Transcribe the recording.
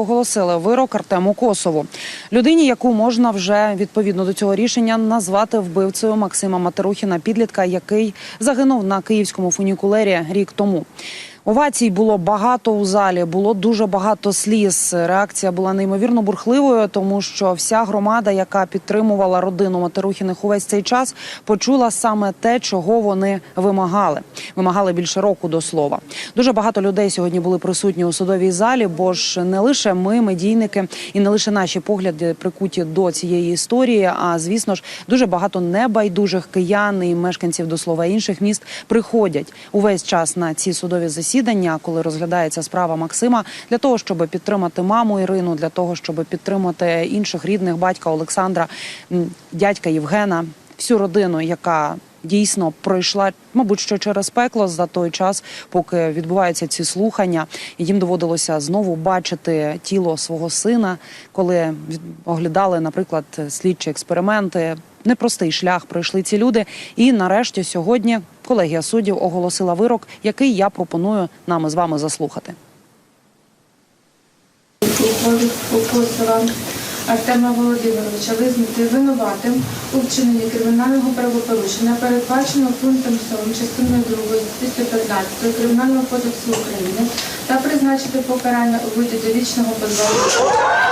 Оголосили вирок Артему Косову, людині, яку можна вже відповідно до цього рішення назвати вбивцею Максима Матерухіна, підлітка, який загинув на київському фунікулері рік тому. Овацій було багато у залі, було дуже багато сліз. Реакція була неймовірно бурхливою, тому що вся громада, яка підтримувала родину Матерухіних увесь цей час, почула саме те, чого вони вимагали. Вимагали більше року до слова. Дуже багато людей сьогодні були присутні у судовій залі, бо ж не лише ми, медійники, і не лише наші погляди прикуті до цієї історії. А звісно ж, дуже багато небайдужих киян і мешканців до слова інших міст приходять увесь час на ці судові засідання, коли розглядається справа Максима, для того, щоб підтримати маму Ірину, для того, щоб підтримати інших рідних батька Олександра, дядька Євгена, всю родину, яка дійсно пройшла, мабуть, що через пекло за той час, поки відбуваються ці слухання, і їм доводилося знову бачити тіло свого сина, коли оглядали, наприклад, слідчі експерименти. Непростий шлях пройшли ці люди. І нарешті сьогодні колегія суддів оголосила вирок, який я пропоную нам з вами заслухати. Артема Володимировича визнати винуватим у вчиненні кримінального правопорушення, передбаченого пунктом 7 частиною 2 215 Кримінального кодексу України та призначити покарання у виді довічного позбавлення.